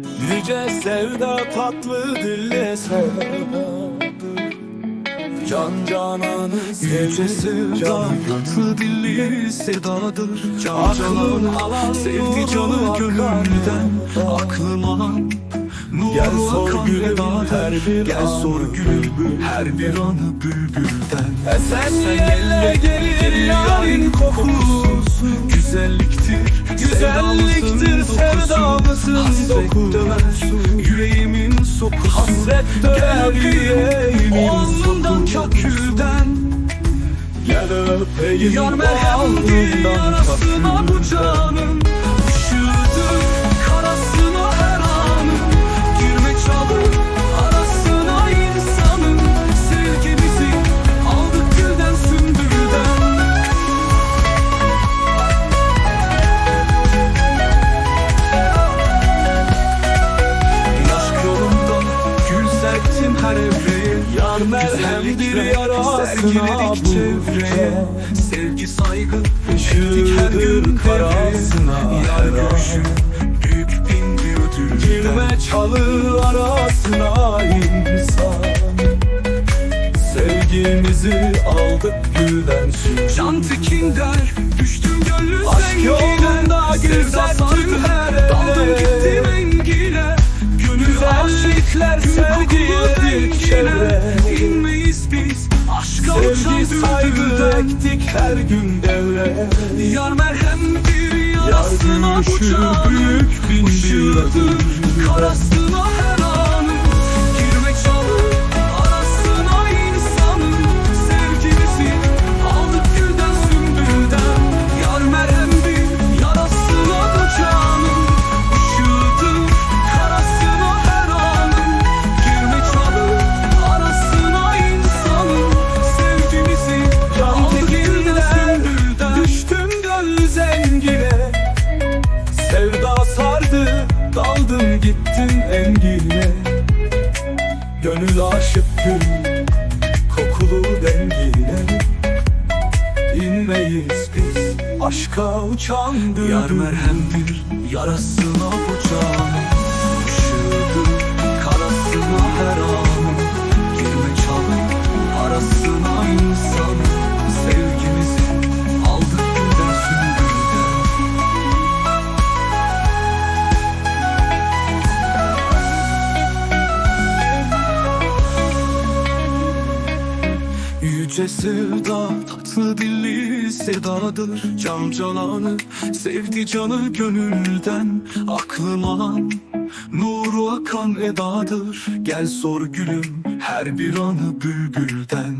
Yüce sevda tatlı dille sevdadır Can cananı Yüce sevda tatlı dilli sedadır Can canan sevdi canı gönülden Aklım alan Gel sor gülüm, her bir Gel anı sor gülüm her bir anı bülbülden. Esen yelle gelir yarın kokusu Güzelliktir Güzelliktir dokusu döver yüreğimin sokusu. Hasret yüreğimin Alnından sokusu. kökülden Gel öpeyim Yar merhemdir alnından yarasına Yar merhemdir yarasına bu can. Sevgi saygı ettik her gün karasına Yar an. görüşü büyük bin bir ödülden Girme çalı arasına insan Sevgimizi aldık gülden süt Can tekin der düştüm gönlü Aşk yolunda sardı her eve. Daldım gittim engine Gönül Güzellikler aşık gül kokulu sevgiyedir çevre. Sevgi saygı ektik her gün devre Yar merhemdir yarasına bu gülüşü canım büyük bin bir Daldım gittim engine Gönül aşık gül Kokulu dengine. İnmeyiz biz Aşka uçan düdük Yar merhemdir yarasına bu canım Yüce sevda tatlı dilli sedadır. Can cananı sevdi canı gönülden. Aklım alan nuru akan edadır. Gel sor gülüm her bir anı bülbülden